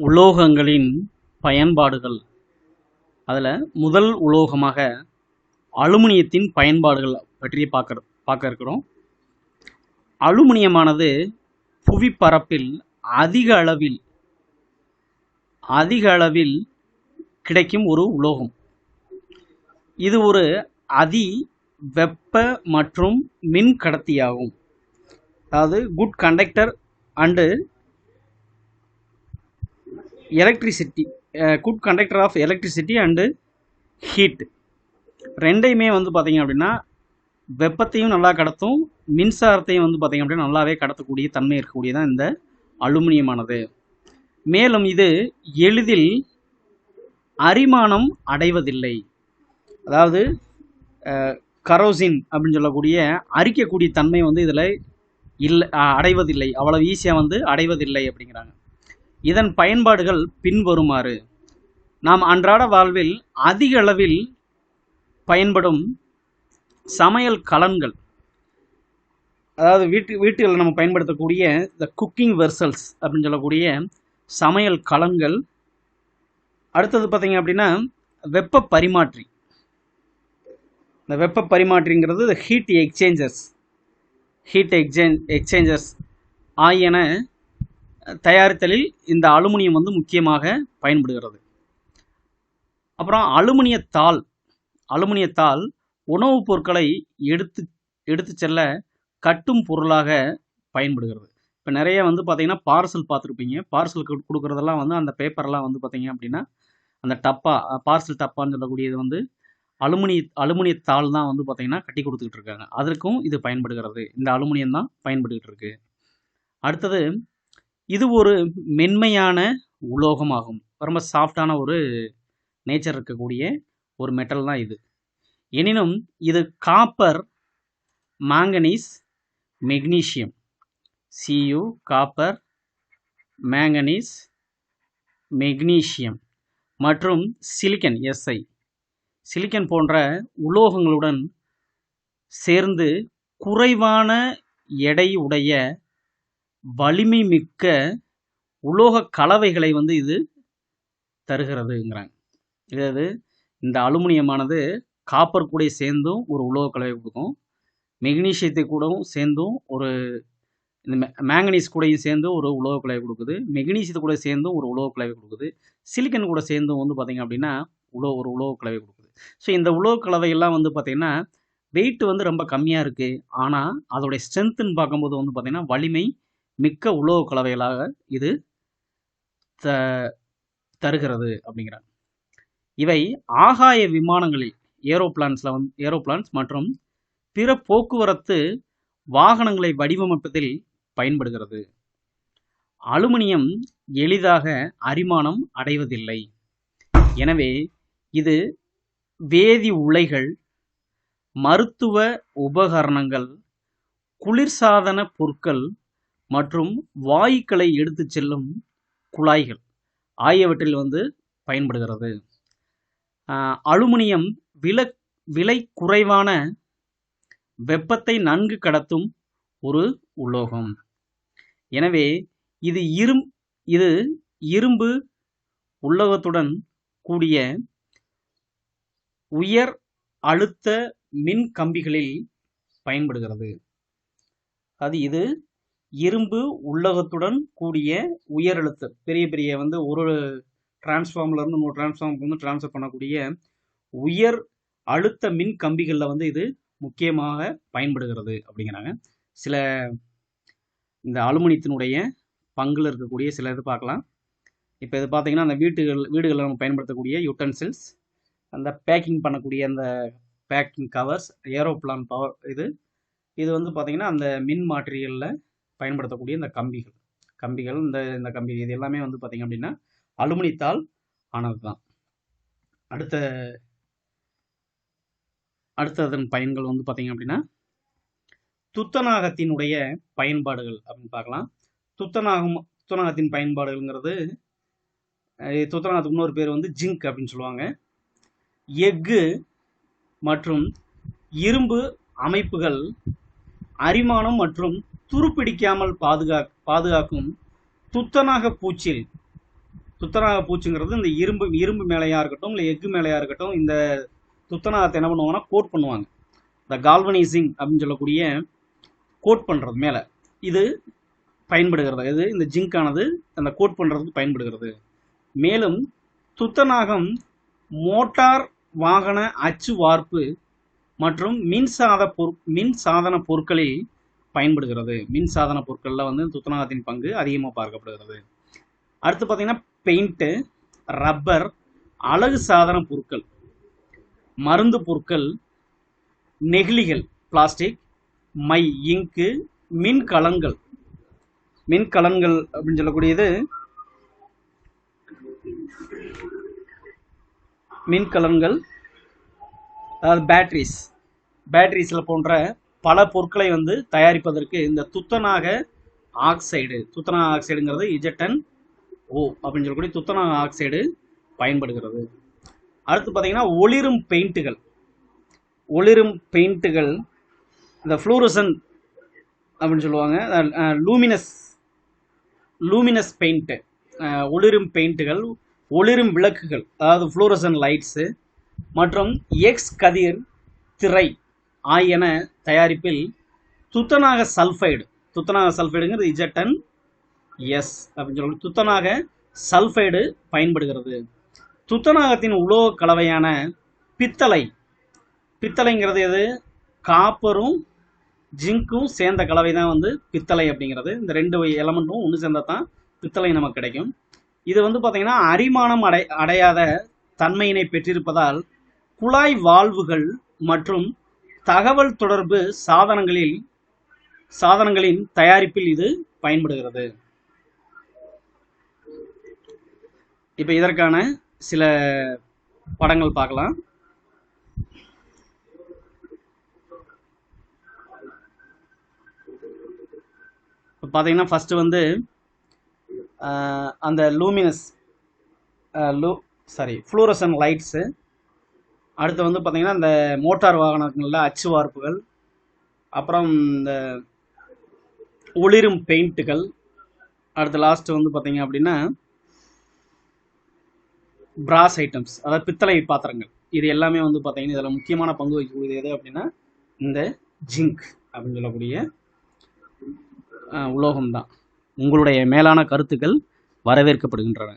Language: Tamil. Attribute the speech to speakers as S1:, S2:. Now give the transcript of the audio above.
S1: உலோகங்களின் பயன்பாடுகள். அதில் முதல் உலோகமாக அலுமினியத்தின் பயன்பாடுகள் பற்றி பார்க்க பார்க்க இருக்கிறோம். அலுமினியமானது புவிப்பரப்பில் அதிக அளவில் அதிக அளவில் கிடைக்கும் ஒரு உலோகம். இது ஒரு அதி வெப்ப மற்றும் மின் கடத்தியாகும். அதாவது good conductor and electricity good conductor of electricity and heat ரெண்டையுமே வந்து பார்த்தீங்க அப்படின்னா வெப்பத்தையும் நல்லா கடத்தும் மின்சாரத்தையும் வந்து பார்த்தீங்க அப்படின்னா நல்லாவே கடத்தக்கூடிய தன்மை இருக்கக்கூடியதான் இந்த அலுமினியமானது. மேலும் இது எளிதில் அரிமானம் அடைவதில்லை. அதாவது கரோசின் அப்படின்னு சொல்லக்கூடிய அரிக்கக்கூடிய தன்மை வந்து இதில் இல்லை அடைவதில்லை. அவ்வளவு ஈஸியாக வந்து அடைவதில்லை அப்படிங்கிறாங்க. இதன் பயன்பாடுகள் பின்வருமாறு. நாம் அன்றாட வாழ்வில் அதிக அளவில் பயன்படும் சமையல் கலன்கள். அதாவது வீட்டு வீட்டுகளில் நம்ம பயன்படுத்தக்கூடிய இந்த குக்கிங் வெர்சல்ஸ் அப்படின்னு சொல்லக்கூடிய சமையல் கலன்கள். அடுத்தது பார்த்தீங்க அப்படின்னா வெப்ப பரிமாற்றி. இந்த வெப்ப பரிமாற்றிங்கிறது heat exchangers heat exchange exchangers ஆகியன தயாரித்தலில் இந்த அலுமினியம் வந்து முக்கியமாக பயன்படுகிறது. அப்புறம் அலுமினியத்தாள் அலுமினியத்தாள் உணவுப் பொருட்களை எடுத்து எடுத்து செல்ல கட்டும் பொருளாக பயன்படுகிறது. இப்போ நிறைய வந்து பார்த்திங்கன்னா பார்சல் பார்த்துருப்பீங்க பார்சல் கொடுக்குறதெல்லாம் வந்து அந்த பேப்பர்லாம் வந்து பார்த்திங்க அப்படின்னா அந்த டப்பா பார்சல் டப்பான்னு சொல்லக்கூடியது வந்து அலுமினிய தாள் தான் வந்து பார்த்திங்கன்னா கட்டி கொடுத்துக்கிட்டு இருக்காங்க. அதற்கும் இது பயன்படுகிறது. இந்த அலுமினியம் தான் பயன்படுகிட்டு இருக்குது அடுத்தது இது ஒரு மென்மையான உலோகமாகும். ரொம்ப சாஃப்டான ஒரு நேச்சர் இருக்கக்கூடிய ஒரு மெட்டல் தான் இது. எனினும் இது copper manganese magnesium C U copper manganese magnesium மற்றும் சிலிக்கன் எஸ்ஐ சிலிக்கன் போன்ற உலோகங்களுடன் சேர்ந்து குறைவான எடை உடைய வலிமை மிக்க உலோக கலவைகளை வந்து இது தருகிறதுங்கிறாங்க. இதாவது இந்த அலுமினியமானது காப்பர் கூட சேர்ந்தும் ஒரு உலோக கலவை கொடுக்கும். மெக்னீஷியத்தை கூடவும் சேர்ந்தும் ஒரு இந்த மேங்கனீஸ் கூடயும் சேர்ந்து ஒரு உலோக கலவை கொடுக்குது. மெக்னீசியத்தை கூட சேர்ந்தும் ஒரு உலோக கலவை கொடுக்குது. சிலிக்கன் கூட சேர்ந்தும் வந்து பார்த்திங்க அப்படின்னா உலோ ஒரு உலோக கலவை கொடுக்குது. ஸோ இந்த உலோக கலவையெல்லாம் வந்து பார்த்திங்கன்னா வெயிட் வந்து ரொம்ப கம்மியாக இருக்குது ஆனால் அதோடைய ஸ்ட்ரென்த்துன்னு பார்க்கும்போது வந்து பார்த்திங்கன்னா வலிமை மிக்க உலோக கலவைகளாக இது த தருகிறது அப்படிங்கிறார். இவை ஆகாய விமானங்களில் ஏரோப்ளான்ஸில் வந்து ஏரோப்ளான்ஸ் மற்றும் பிற போக்குவரத்து வாகனங்களை வடிவமைப்பதில் பயன்படுகிறது. அலுமினியம் எளிதாக அரிமானம் அடைவதில்லை. எனவே இது வேதி உலைகள் மருத்துவ உபகரணங்கள் குளிர்சாதன பொருட்கள் மற்றும் வாயுக்களை எடுத்துச் செல்லும் குழாய்கள் ஆகியவற்றில் வந்து பயன்படுகிறது. அலுமினியம் விலை விலை குறைவான வெப்பத்தை நன்கு கடத்தும் ஒரு உலோகம். எனவே இது இரும் இது இரும்பு உள்ளகத்துடன் கூடிய உயர் அழுத்த மின் கம்பிகளில் பயன்படுகிறது. அது இது இரும்பு உள்ளகத்துடன் கூடிய உயர் அழுத்த பெரிய பெரிய வந்து ஒரு டிரான்ஸ்ஃபார்மர்லேருந்து இன்னொரு டிரான்ஸ்ஃபார்மருக்கு வந்து டிரான்ஸ்ஃபர் பண்ணக்கூடிய உயர் அழுத்த மின் கம்பிகளில் வந்து இது முக்கியமாக பயன்படுகிறது அப்படிங்கிறாங்க. சில இந்த அலுமினியத்தினுடைய பங்கில் இருக்கக்கூடிய சில இது பார்க்கலாம். இப்போ இது பார்த்தீங்கன்னா அந்த வீட்டுகள் வீடுகளில் நம்ம பயன்படுத்தக்கூடிய யூட்டன்சில்ஸ் அந்த பேக்கிங் பண்ணக்கூடிய அந்த பேக்கிங் கவர்ஸ் ஏரோப்ளான் பவர் இது இது வந்து பார்த்திங்கன்னா அந்த மின் மாற்றிகளில் பயன்படுத்தக்கூடிய இந்த கம்பிகள். கம்பிகள் இந்த இந்த கம்பி இது எல்லாமே வந்து பார்த்திங்க அப்படின்னா அலுமினியத்தால் ஆனது தான். அடுத்த அடுத்ததன் பயன்கள் வந்து பார்த்திங்க அப்படின்னா துத்தநாகத்தினுடைய பயன்பாடுகள் அப்படின்னு பார்க்கலாம். துத்தநாகம் துத்தநாகத்தின் பயன்பாடுகள்ங்கிறது துத்தநாகத்துக்கு இன்னொரு பேர் வந்து ஜிங்க் அப்படின்னு சொல்லுவாங்க. எஃகு மற்றும் இரும்பு அமைப்புகள் அரிமானம் மற்றும் துருப்பிடிக்காமல் பாதுகா பாதுகாக்கும் துத்தநாக பூச்சில் துத்தநாக பூச்சிங்கிறது இந்த இரும்பு இரும்பு மேலையாக இருக்கட்டும் இல்லை எஃகு மேலையாக இருக்கட்டும் இந்த துத்தநாகத்தை என்ன பண்ணுவாங்கன்னா கோட் பண்ணுவாங்க. இந்த கால்வனைசிங் அப்படின்னு சொல்லக்கூடிய கோட் பண்ணுறது மேலே. இது பயன்படுகிறது. இது இந்த ஜிங்கானது அந்த கோட் பண்ணுறதுக்கு பயன்படுகிறது. மேலும் துத்தநாகம் மோட்டார் வாகன அச்சு வார்ப்பு மற்றும் மின்சாத பொரு மின் சாதன பொருட்களில் பயன்படுகிறது. மின் சாதன பொருட்களில் வந்து துத்தநாகத்தின் பங்கு அதிகமாக பார்க்கப்படுகிறது. அடுத்து பார்த்தீங்கன்னா பெயிண்ட்டு ரப்பர் அழகு சாதன பொருட்கள் மருந்து பொருட்கள் நெகிழிகள் பிளாஸ்டிக் மை இங்கு மின்கலன்கள் மின்கலன்கள் அப்படின்னு சொல்லக்கூடியது மின்கலன்கள் அதாவது பேட்ரிஸ் பேட்ரிஸில் போன்ற பல பொருட்களை வந்து தயாரிப்பதற்கு இந்த துத்தநாக ஆக்சைடு துத்தநாக ஆக்சைடுங்கிறது இஜட்டன் ஓ அப்படின்னு சொல்லக்கூடிய துத்தநாக ஆக்சைடு பயன்படுகிறது. அடுத்து பார்த்தீங்கன்னா ஒளிரும் பெயிண்ட்டுகள். ஒளிரும் பெயிண்ட்டுகள் இந்த ஃப்ளூரசன் அப்படின்னு சொல்லுவாங்க. Luminous luminous paint. ஒளிரும் பெயிண்ட்டுகள் ஒளிரும் விளக்குகள் அதாவது ஃப்ளூரசன் லைட்ஸு மற்றும் எக்ஸ் கதிர் திரை ஆயன தயாரிப்பில் துத்தநாக சல்ஃபைடு துத்தநாக சல்ஃபைடுங்கிறது இஜட்டன் எஸ் அப்படின்னு சொல்லி துத்தநாக சல்ஃபைடு பயன்படுகிறது. துத்தநாகத்தின் உலோக கலவையான பித்தளை. பித்தளைங்கிறது எது? காப்பரும் ஜிங்க்கும் சேர்ந்த கலவை தான் வந்து பித்தளை அப்படிங்கிறது. இந்த ரெண்டு எலமெண்ட்டும் ஒன்று சேர்ந்தா தான் பித்தளை நமக்கு கிடைக்கும். இது வந்து பார்த்தீங்கன்னா அரிமானம் அடை அடையாத தன்மையினை பெற்றிருப்பதால் குழாய் வாழ்வுகள் மற்றும் தகவல் தொடர்பு சாதனங்களில் சாதனங்களின் தயாரிப்பில் இது பயன்படுகிறது. இப்போ இதற்கான சில படங்கள் பார்க்கலாம். இப்போ பார்த்தீங்கன்னா ஃபஸ்ட்டு வந்து அந்த லூமினஸ் லூ சாரி ஃப்ளூரசன் லைட்ஸு அடுத்து வந்து பார்த்தீங்கன்னா இந்த மோட்டார் வாகனங்களில் அச்சு வார்ப்புகள் அப்புறம் இந்த ஒளிரும் பெயிண்ட்டுகள் அடுத்து லாஸ்ட் வந்து பார்த்தீங்க அப்படின்னா பிராஸ் ஐட்டம்ஸ் அதாவது பித்தளை பாத்திரங்கள். இது எல்லாமே வந்து பார்த்தீங்கன்னா இதில் முக்கியமான பங்கு வகிக்கக்கூடியது எது அப்படின்னா இந்த ஜிங்க் அப்படின்னு சொல்லக்கூடிய உலோகம் தான் உங்களுடைய மேலான கருத்துக்கள் வரவேற்கப்படுகின்றன.